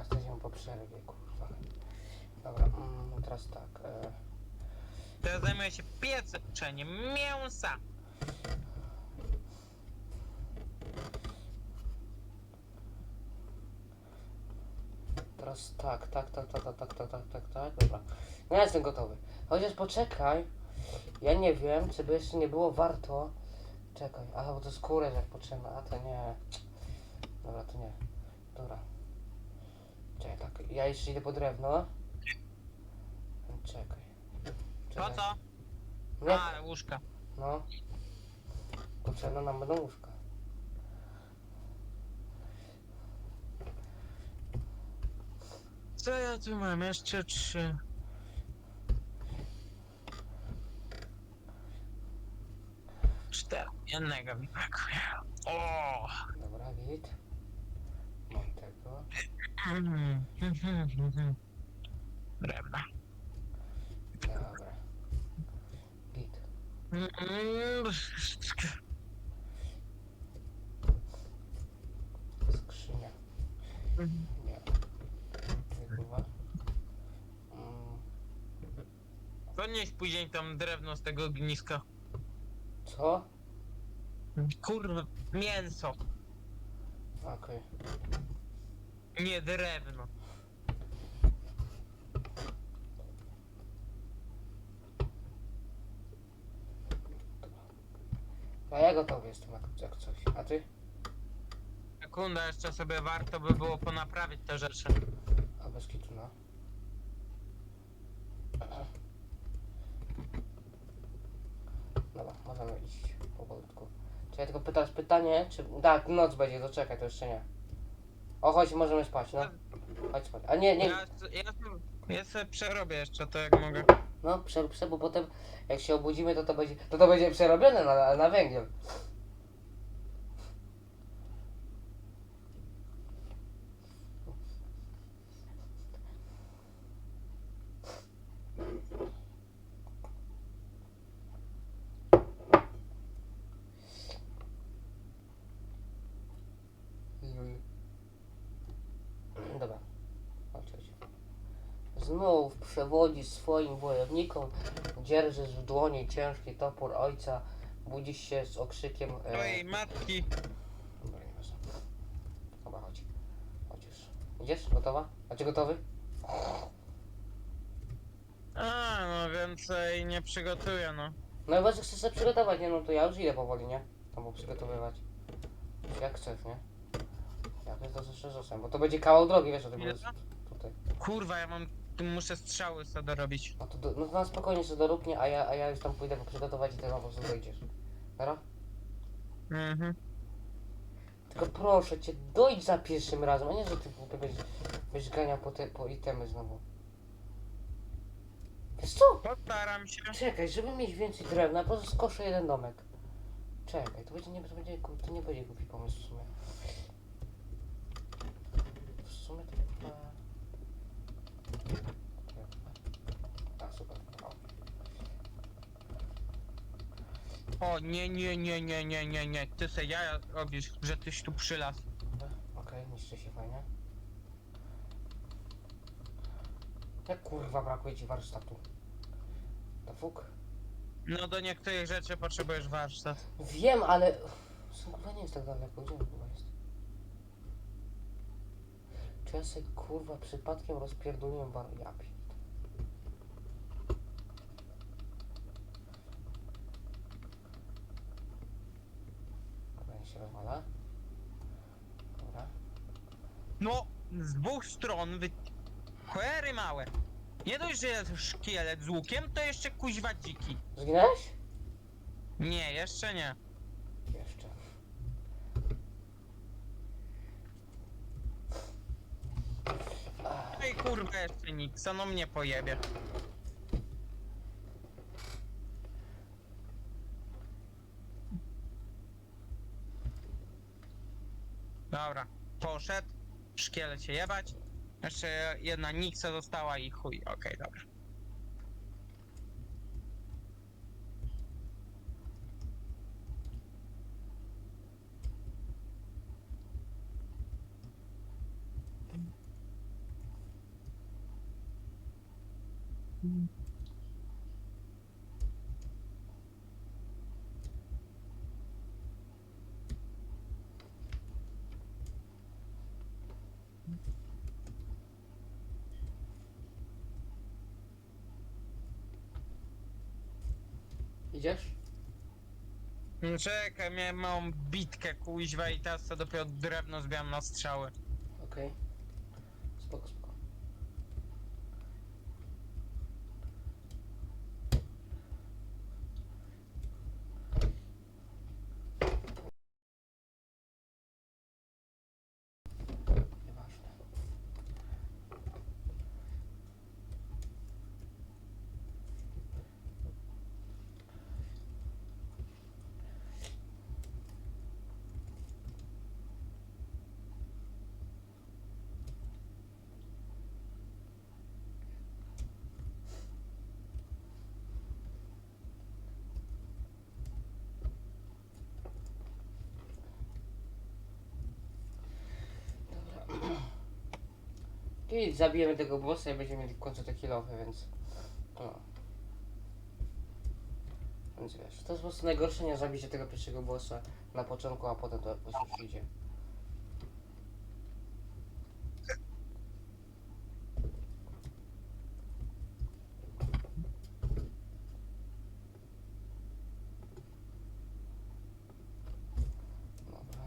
jesteśmy po przerwie, kurwa. Dobra, mm, no teraz tak. E, Teraz zajmuję się pieczeniem mięsa. teraz tak, tak, tak, tak, tak, tak, tak, tak, tak, tak, dobra. No ja jestem gotowy. Chociaż poczekaj. Ja nie wiem, czy by jeszcze nie było warto. Czekaj, aha, bo to skórę jak potrzebna, a to nie. Dobra, to nie. Dobra. Czekaj, tak. Ja jeszcze idę po drewno. Czekaj. Po Czekaj. co? Nie, A, łóżka. no. Potrzebne nam będą łóżka. Co ja tu mam? Jeszcze trzy. Cztery. Jednego mi brakuje. O! Dobra, git. Drewna. Dobra. Skrzynia. Nie. Kurwa. Mm, Podnieś później tam drewno z tego ogniska. Co? Kurwa, mięso, Okej. Nie drewno. A ja gotowy jestem jak, jak coś. A ty? Sekunda, jeszcze sobie warto by było ponaprawić te rzeczy. A bez kitu, no. Dobra, możemy iść powolutku. Czy ja tylko pytasz pytanie, czy... Tak, noc będzie, to czekaj, to jeszcze nie. O, chodź, możemy spać, no. Chodź spać. A nie, nie, Ja, ja, ja sobie przerobię jeszcze to jak mogę. no, prze, prze, bo potem jak się obudzimy, to to będzie, to to będzie przerobione na, na węgiel. Dobra, chodź, chodź. Przewodzi swoim wojownikom, dzierżysz w dłoni ciężki topór ojca, budzisz się z okrzykiem... E... Twojej matki. Dobra, nieważne. Dobra, chodź. Chodź już. Idziesz? Gotowa? Znaczy gotowy? A, no więcej nie przygotuję, no. No chyba, że chcesz się przygotować, nie? No to ja już idę powoli, nie? Tam bo przygotowywać. Jak chcesz, nie? To jeszcze zostań, bo to będzie kawał drogi, wiesz o tym, Ile tutaj. Kurwa, ja mam, tu muszę strzały sobie dorobić. No to, do, no to na spokojnie sobie dorób, nie? A ja, a ja już tam pójdę przygotować i ty po prostu dojdziesz. Dobra? Mhm. Tylko proszę cię, dojdź za pierwszym razem, a nie, że ty będziesz, będziesz ganiał po, te, po itemy znowu. Wiesz co? Postaram się. Czekaj, żeby mieć więcej drewna, po prostu skoszę jeden domek. Czekaj, to będzie nie, to będzie, to nie będzie głupi pomysł w sumie. W sumie to chyba... A, super. O, nie, nie, nie, nie, nie, nie, nie. Ty se ja robisz, że tyś tu przylazł. dobra, okej, niszczy się fajnie. Jak kurwa brakuje ci warsztatu? To fuk? No do niektórych rzeczy potrzebujesz warsztat. Wiem, ale... Są kurwa nie jest tak daleko, gdzie on kurwa jest? Czy ja sobie kurwa przypadkiem rozpierdoliłem bar... Ja Dobra, niech się rozwala. Dobra. No, z dwóch stron wy... Cholery małe. Nie dość, że jest szkielet z łukiem, to jeszcze kuźwa dziki. Zginąłeś? Nie, jeszcze nie. Jeszcze. Ach, Ej kurwa jeszcze nikt, no mnie pojebie. Dobra, poszedł szkiele się jebać. Jeszcze jedna niksa została i chuj, okej, dobra. Mm. Idziesz? No Czekaj, miałem małą bitkę kuźwa i teraz to dopiero drewno zbieram na strzały. Okej. Spoko, spoko. Nieważne. I zabijemy tego bossa i będziemy mieli w końcu te kilowy, więc... No. Więc wiesz, to jest po prostu najgorsze nie zabicie tego pierwszego bossa na początku, a potem to jakoś już idzie. Dobra.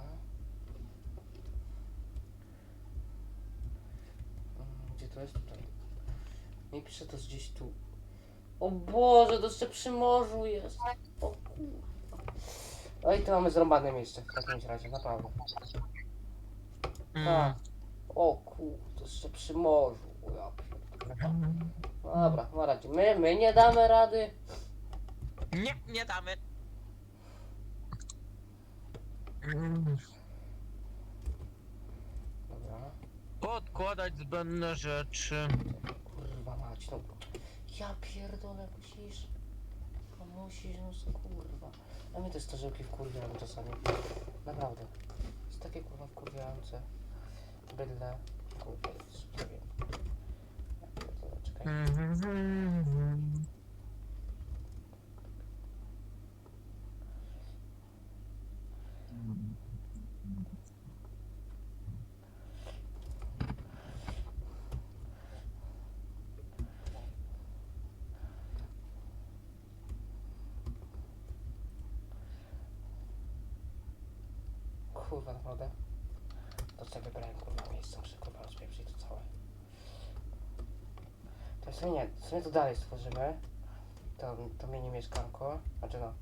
Mm, Gdzie to jest? Tutaj. Nie pisze to jest gdzieś tu. O Boże, to jeszcze przy morzu jest. O kurwa. Oj, to mamy zrąbane miejsce w takim razie, naprawdę. Mm. Tak. O kur, to jeszcze przy morzu. O ja pierdolę. Dobra, na razie. My, my nie damy rady. Nie, nie damy. Dobra. Podkładać zbędne rzeczy. Kurwa mać, no. Ja pierdolę, musisz. No musisz, no kurwa. A mnie te starzełki wkurwiają czasami. Naprawdę. Jest takie kurwa wkurwiające. Bydle. Kurwa, jest, czekaj. Kurwa, naprawdę. To sobie wybrałem kurwa miejsce, muszę kurwa rozpieprzyć to całe. To w sumie nie, w sumie to dalej stworzymy. To, to mini mieszkanko. Znaczy no,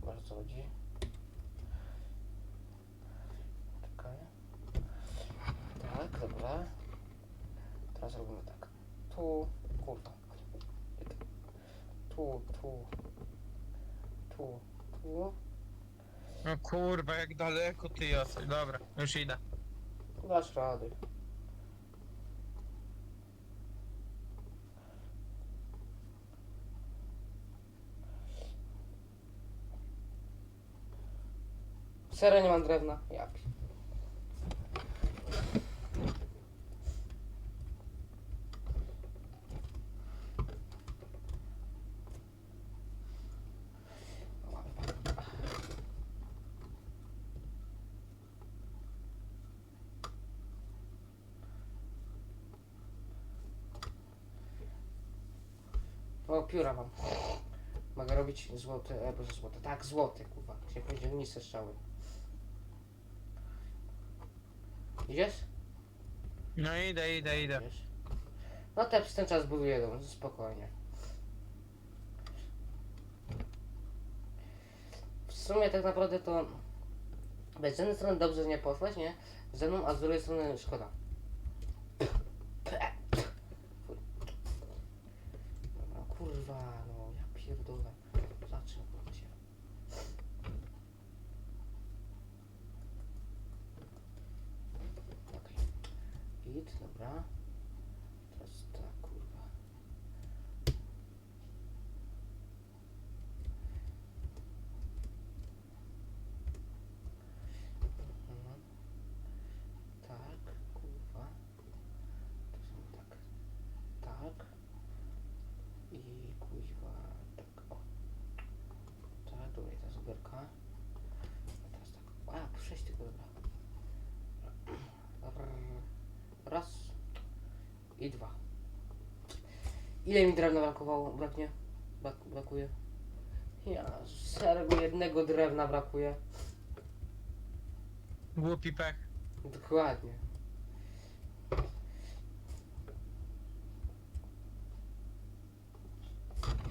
chyba że co chodzi. Czekaj. Tak, dobra. Teraz robimy tak. Tu, kurwa. Tu, tu. Tu, tu. No kurwa, jak daleko ty jesteś. Dobra, już idę. Dasz rady. Serio nie mam drewna? Ja pi- O, pióra mam. Mogę robić złote, e, boże złote, tak, złote, kurwa. Chciałem powiedzieć ogniste strzały. Idziesz? No idę, idę, idę. Idziesz? No te przez ten czas buduję dom, spokojnie. W sumie tak naprawdę to bez jednej strony dobrze nie poszłaś, nie? Ze mną, a z drugiej strony szkoda. Dobra, kurwa, no ja pierdolę. Zacznę się. Okej. Git, dobra. Teraz tak, kurwa. Mhm. Tak, kurwa. To są tak. Tak. I dwa. Ile mi drewna brakowało? Braknie? Brak, brakuje? Ja, mi jednego drewna brakuje. Głupi pech. Dokładnie.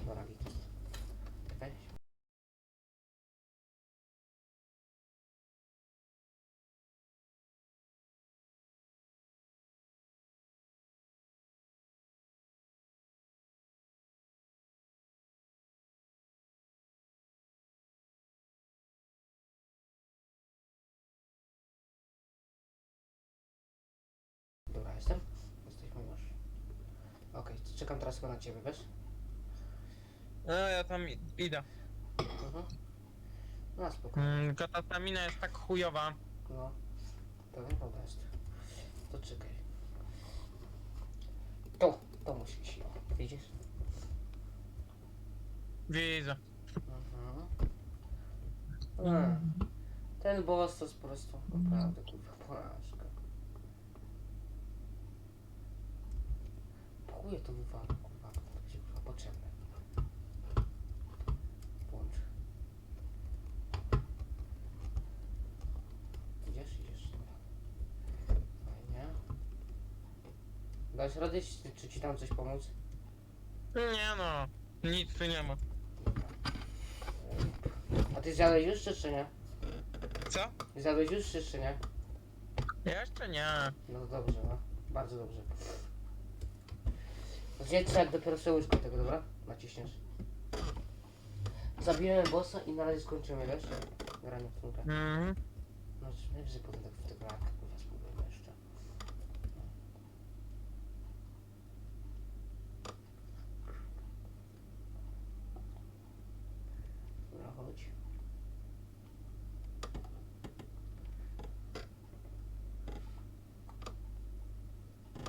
Dobra, git. Czekaj. Dobra, jestem? Jesteśmy już. Okej, to czekam teraz chyba na ciebie, wiesz? No ja tam i- idę. Mhm. No spoko. Mm, tylko ta stamina jest tak chujowa. No. To wygląda jest. To czekaj. To, to musi iść. o, Widzisz? Widzę. Mhm. A, ten boss to jest po prostu naprawdę kurwa porażka. Chuję to wywalę, kurwa, to będzie kurwa potrzebne. Włącz. Idziesz, idziesz, dobra. Fajnie. Dasz radę, czy, czy ci tam coś pomóc? Nie no, nic tu nie ma. A ty zjadłeś już, czy, czy nie? Co? Zjadłeś już, czy, czy nie? Jeszcze nie. No to dobrze, no. Bardzo dobrze. Zjedz jak dopiero sobie łyżką tego, dobra? Naciśniesz. Zabijemy bossa i na razie skończymy, wiesz? Granie w grę. Mhm. No, najwyżej potem tak w tego kurwa, spróbujemy jeszcze. Dobra, chodź.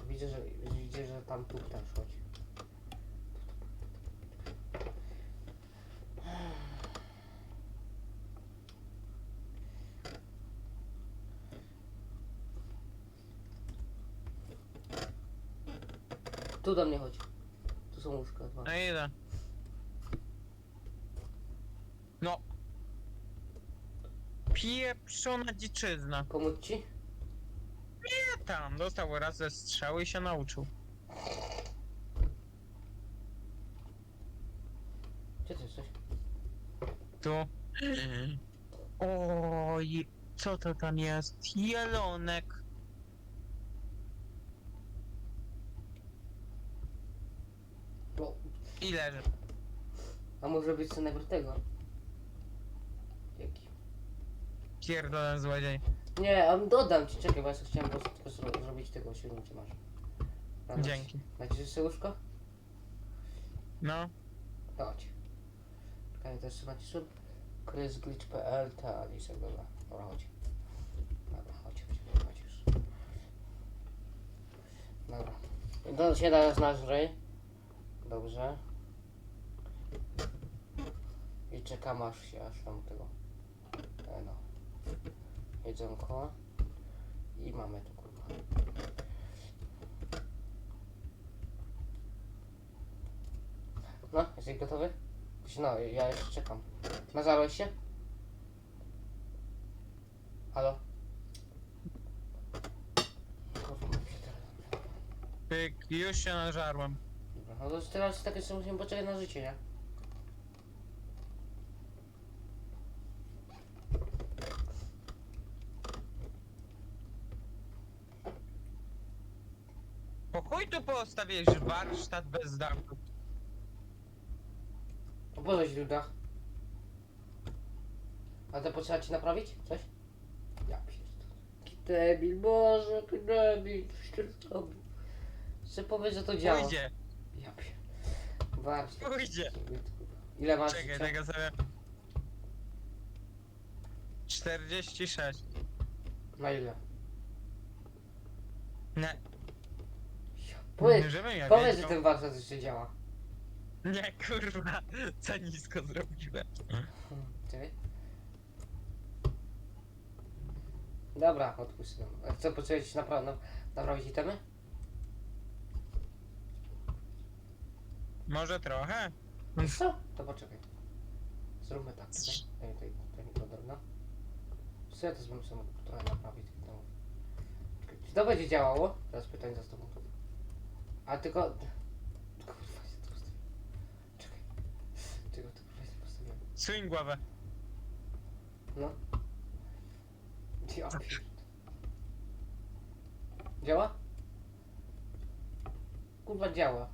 Widzę, że że tam tu też chodź. Tu do mnie chodź. Tu są łóżka dwa. No idę. No. Pieprzona dziczyzna. Pomóc ci? Nie tam, dostał raz ze strzały i się nauczył. Gdzie ty jesteś? Tu. Oj, co to tam jest? Jelonek. No, I leży. a może być co najpierw tego? Jaki? Pierdolę złodziej. Nie, a dodam ci, czekaj, bo ja sobie chciałem po prostu tylko zro- zrobić tego osiągnięcie masz. Dobra, Dzięki. Naciśniesz sobie łóżko? No. Chodź. Czekaj, też sobie naciszę. Chrisglitch.pl, ta, lisek, dobra. Dobra, chodź. Dobra, chodź, chodź, chodź już. Dobra. To się teraz nażrej. Dobrze. I czekam aż się, aż tam tego. E, no. Jedzonko. I mamy tu kurwa. No, jesteś gotowy? No, ja jeszcze czekam. Nażarłeś się? Halo? Kurwa, Pyk, już się nażarłem. Dobra, no to teraz tak jeszcze musimy poczekać na życie, nie? Po chuj tu postawiłeś warsztat bez dachu. O Boże źródłach. A to potrzeba ci naprawić? Coś? Ja pierdolę. Debil, Boże, jaki debil. Coś ty zrobił. Chcę powiedzieć, że to działa. Pójdzie, Ja pierdolę. Warsztat. pójdzie. Ile masz Czekaj, życia? tego sobie... 46. Na ile? Nie, Powiedz, żebym ja powiedz że wiedział. ten warsztat jeszcze działa. Nie, kurwa, za nisko zrobiłem. Czekaj. Dobra, odpuść. A co, potrzebujesz napraw na, naprawić itemy? Może trochę? Wiesz co? To poczekaj. Zróbmy tak, czekaj. Daj mi tutaj, daj mi to drewno. Co ja to zrobię sobie trochę naprawić tych domów. Czekaj, Czy to będzie działało? Teraz pytanie za tobą. A tylko... Kurwa, się to postawiłem. Czekaj. Czego to kurwa Swing głowę. No. Ja Działa? Kurwa działa.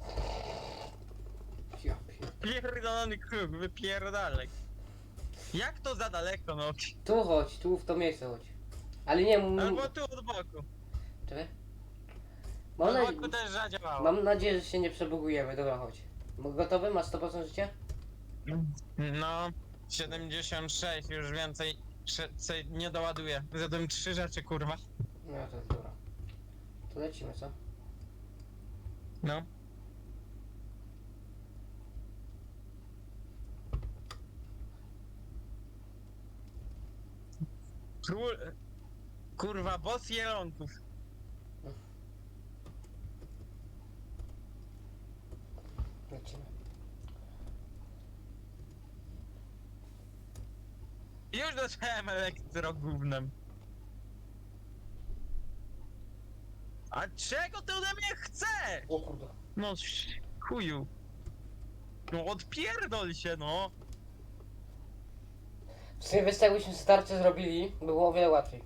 Ja pierd... Pierdolony kruk, wypierdalek. Jak to za daleko, no? Tu chodź, tu w to miejsce chodź. Ale nie, m- Albo tu od boku. Czekaj. Mam, Od na... boku też zadziałało. Mam nadzieję, że się nie przebugujemy. Dobra, chodź. Gotowy? Masz 100% życia? No, 76, już więcej sze- se- nie doładuję. Zjadłem trzy rzeczy, kurwa. No to jest dobra. To lecimy, co? No. Król... Kurwa, boss jelonków. Lecimy. Już dostałem elektrogównem. A czego ty ode mnie chcesz? O kurde. No sz- chuju. No odpierdol się no. W sumie wiesz, co, jakbyśmy starcie zrobili, by było o wiele łatwiej.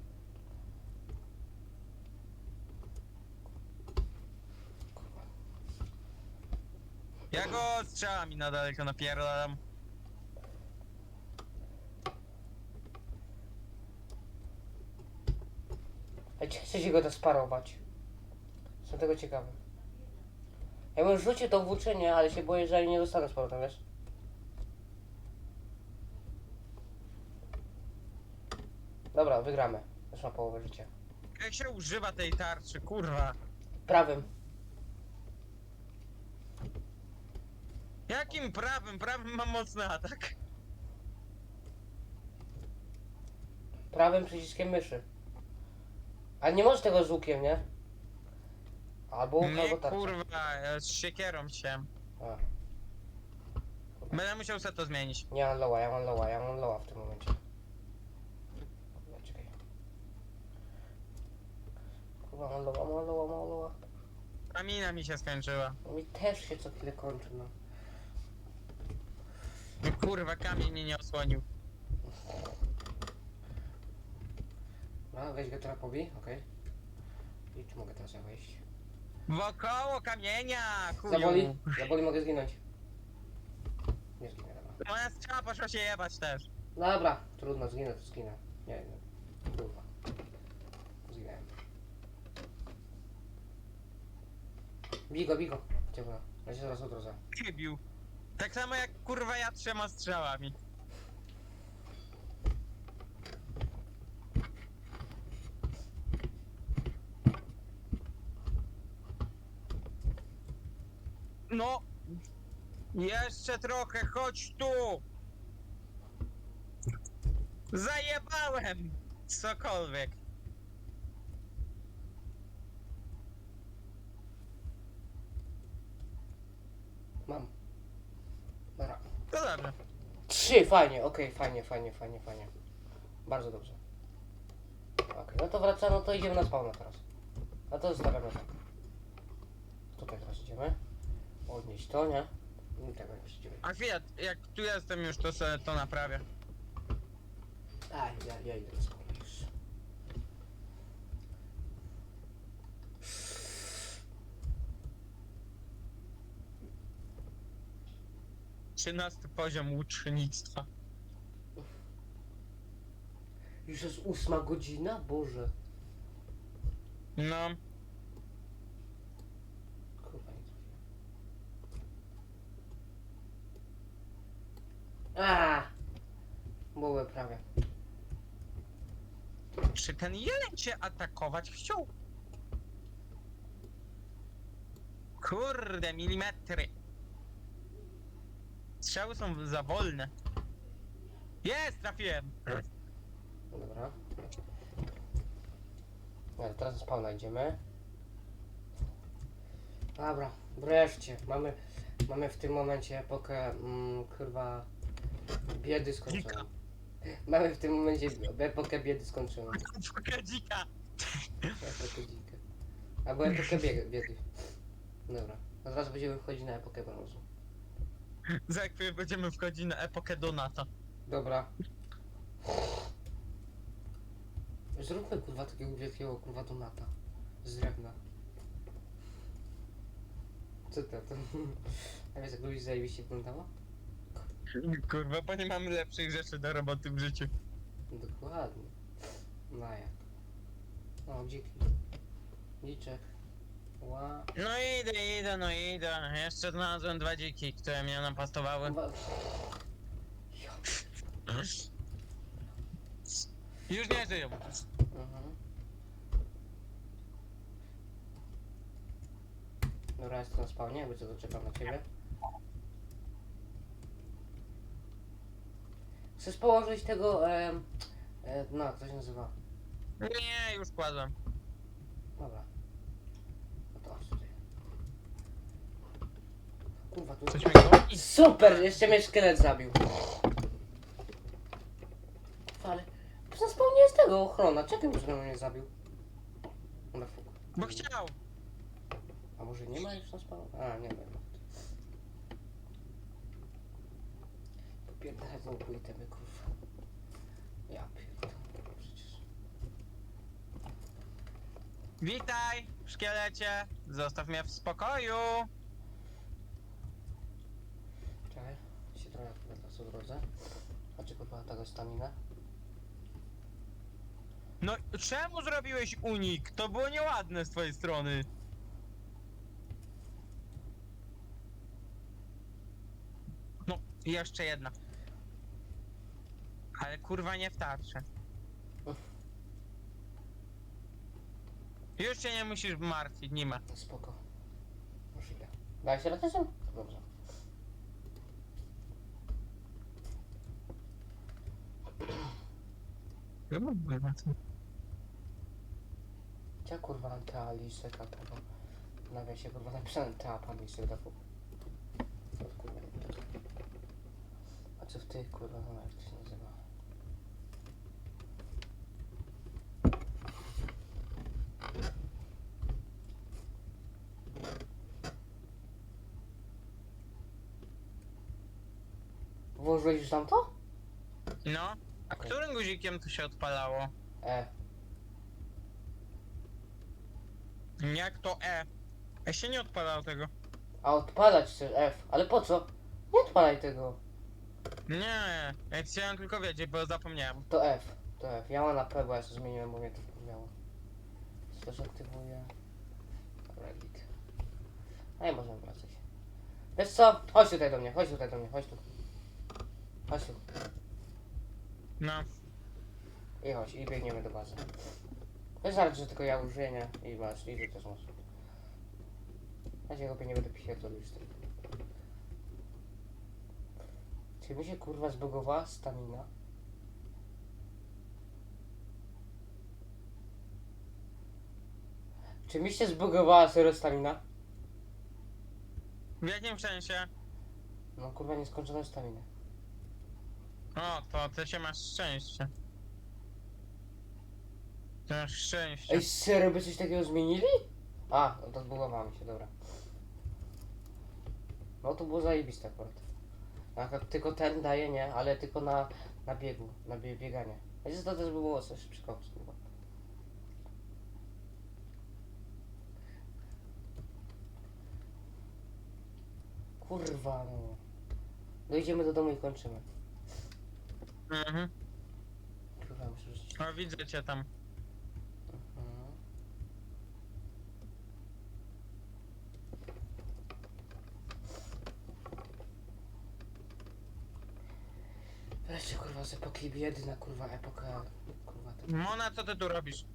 Ja go strzałami na daleko napierdalam. Ej, czy chcecie go dosparować? Jestem tego ciekawy. Ja bym rzucił to włóczenie, ale się boję, że nie dostanę z powrotem, wiesz? Dobra, wygramy. Już ma połowę życia. Jak się używa tej tarczy, kurwa. Prawym. Jakim prawem? Prawem mam mocny atak. Prawym przyciskiem myszy. Ale nie możesz tego z łukiem, nie? Albo łuk, Nie albo tarcza. kurwa, ja z siekierą się. A, Będę musiał sobie to zmienić. nie mam loła, ja mam loła, ja mam loła w tym momencie. Kurwa, czekaj. Kurwa, mam loła, mam loła, mam loła. Kamina mi się skończyła. No Mi też się co chwilę kończy. No Kurwa, kamień mnie nie osłonił. No, weź go teraz pobij, okej. I czy mogę teraz ja wejść? Wokoło kamienia, chuju. Zaboli? Zaboli, mogę zginąć. Nie zginę, dobra. Moja strzała poszła się jebać też. Dobra, trudno, zginę, to zginę. Nie, nie. Kurwa. Zginąłem. Bigo, bigo. Ciemno. Ja się zaraz odrodzę. Chybił. Tak samo jak kurwa ja trzema strzałami. No! Jeszcze trochę, chodź tu! Zajebałem! Cokolwiek. Mam. Dobra. To dobrze. Trzy, fajnie, okej, fajnie, fajnie, fajnie, fajnie. Bardzo dobrze. Okej, no to wracamy, no to idziemy na spawna teraz. A to zostawiamy tak. Tutaj teraz idziemy. Odnieść to, nie? I tego nie idziemy. A chwilę, jak tu jestem już, to sobie to naprawię. A, ja, ja idę już. Trzynasty poziom łucznictwa. Już jest ósma godzina? Boże. No, Kurwa, nie trafiłem. A! Były prawie. czy ten jeleń cię atakować chciał? Kurde, milimetry. Strzały są za wolne. Jest, trafiłem. Dobra. Teraz na spawna idziemy. Dobra, wreszcie. Mamy Mamy w tym momencie epokę, mm, kurwa, biedy skończoną. Mamy w tym momencie epokę biedy skończoną. Epoka dzika. Epokę dzikę. Albo epokę biedy. biedy. Dobra. Od razu będziemy wchodzić na epokę brązu. Za chwilę będziemy wchodzić na epokę Donata. Dobra. Zróbmy kurwa takiego wielkiego kurwa donata. Z drewna. Co to? to? A wiesz jak lubisz zajebiście wyglądało? Kurwa, bo nie mamy lepszych rzeczy do roboty w życiu. Dokładnie. No jak? O, dziki. Dziczek. Ła. No idę, idę, no idę. Jeszcze znalazłem dwa dziki, które mnie napastowały. Wa- Już nie żyją. Mhm. Dobra, jest na spawnie, jakby co to czekam na ciebie. Chcesz położyć tego, em, e, no, jak to się nazywa? Nie, już kładłem. Dobra. No to chodź tutaj. Kurwa, tu... Coś mnie goni? Super! Jeszcze mnie szkielet zabił. Ale... Spawnie jest tego ochrona. Czekaj, że mnie zabił. Na fuk. Bo chciał. A może nie ma już na spawnie? A, nie wiem. Popierdolę znowu itemy, kurwa. Ja pierdolę, przecież. Witaj, szkielecie. Zostaw mnie w spokoju. Czekaj, się trochę teraz odrodzę. A czy kupa tego stamina? No, czemu zrobiłeś unik? To było nieładne z twojej strony. No, i jeszcze jedna. Ale kurwa nie w tarczę. Już się nie musisz martwić, nie ma. No spoko. Już idę. Daj się ratesem? Dobrze. Gdzie kurwa ta lisek, a tego... Nawia się kurwa napisane ta pan lisek da to. A co w tych kurwa, no jak się już tam to? No, a którym guzikiem to się odpalało? E, Jak to E? E się nie odpalało tego. a odpalać chcesz F, ale po co? Nie odpalaj tego. Nie, ja chciałem tylko wiedzieć, bo zapomniałem. To F, to F. Ja mam na P, bo ja sobie zmieniłem, bo mnie to wkurwiało. Też aktywuję. Dobra, git. A nie możemy wracać. Wiesz co? Chodź tutaj do mnie, chodź tutaj do mnie, chodź tu. Chodź tu. No, I chodź, i biegniemy do bazy. Wystarczy, że tylko ja użyję, nie? I masz, i ty też masz. Ja cię chłopie nie będę pierdolił z tym. Czy mi się kurwa zbugowała stamina? Czy mi się zbugowała serio stamina? w jakim sensie? No kurwa nieskończoną staminę. O, to ty się masz szczęście. Ty masz szczęście. Ej, serio by coś takiego zmienili? A, no to zbugowała mi się, dobra. No to było zajebiste akurat. Tylko ten daje, nie, ale tylko na, na biegu, na bie, bieganie. Wiecie, to też było coś przykops. Kurwa, no. Dojdziemy do domu i kończymy. Mhm. Kurwa, muszę rzucić. O, widzę cię tam. Mhm. Wreszcie kurwa z epoki biedy na kurwa epokę kurwa to... Mona, co ty tu robisz?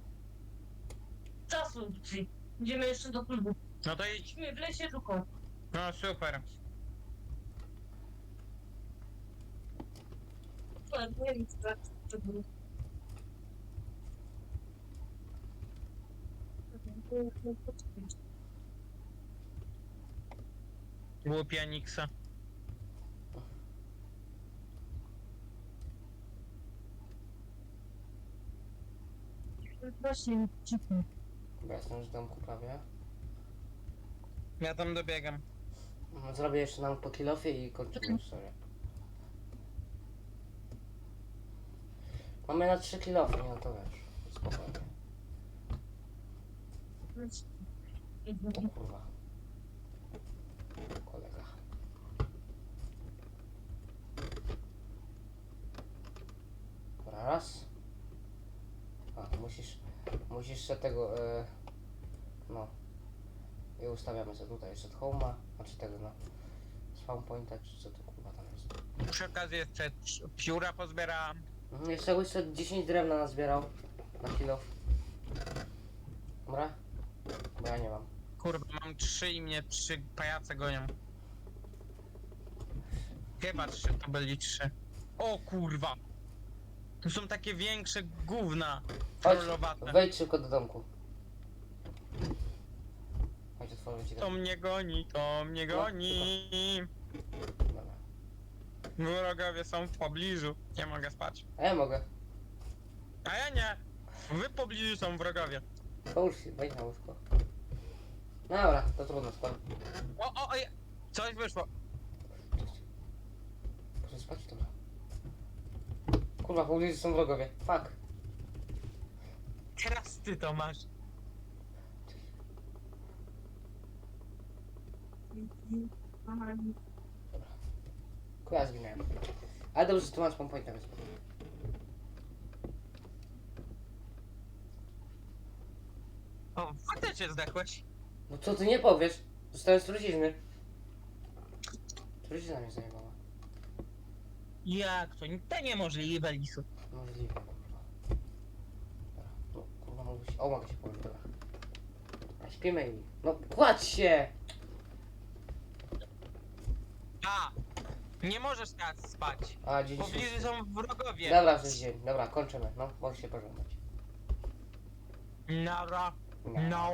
czasu ci. Idziemy jeszcze do klubu. No to idź. Idźmy w lesie tylko. No super. Nie wiem, co tak. Niksa. Właśnie, dziku. Dobra, jestem już w domku prawie. Ja tam dobiegam. Zrobię jeszcze nam po kilofie i kończymy serię. Mamy na 3 kilofy, no to wiesz. Spokojnie. O kurwa. Kolega. Dobra, raz. A, musisz, musisz się tego, e, no. I ustawiamy sobie tutaj jeszcze home'a, znaczy tego, no. Spawn pointa, czy co to kurwa tam jest. Przy okazji jeszcze pióra pozbierałam. Mhm, Jeszcze jeszcze 10 drewna nazbierał na kilo. Dobra? Bo ja nie mam. Kurwa, mam trzy i mnie trzy pajace gonią. Chyba trzy, to byli trzy. O kurwa! Tu są takie większe gówna. Chodź, Trollowate. wejdź szybko do domku. Chodź, otworzę ci To dom. mnie goni, to mnie No, goni. Wrogowie są w pobliżu. Nie mogę spać. A ja mogę. A ja nie. Wy w pobliżu są wrogowie. Połóż się, wejdź na łóżko. No dobra, to trudno, spać. O, o, o, je- coś wyszło. Proszę spać, dobra. Kurwa, po ulicy są wrogowie. Fuck. Teraz ty to masz. Kurwa, ja zginąłem. Ale dobrze, że tu masz pointa, więc... O, faktycznie zdechłeś. No co ty nie powiesz? Zostałem z trucizny. Trucizna mnie zajebała. Jak to? To niemożliwe, Lisu. Możliwe. Dobra, no kurwa, mogę się... O, mogę się położyć, dobra. A śpimy i... No, kładź się! A! Nie możesz teraz spać. A, W dziś... pobliżu są wrogowie. Dobra, jest dzień. Dobra, kończymy. No, możesz się pożegnać. Nara. No.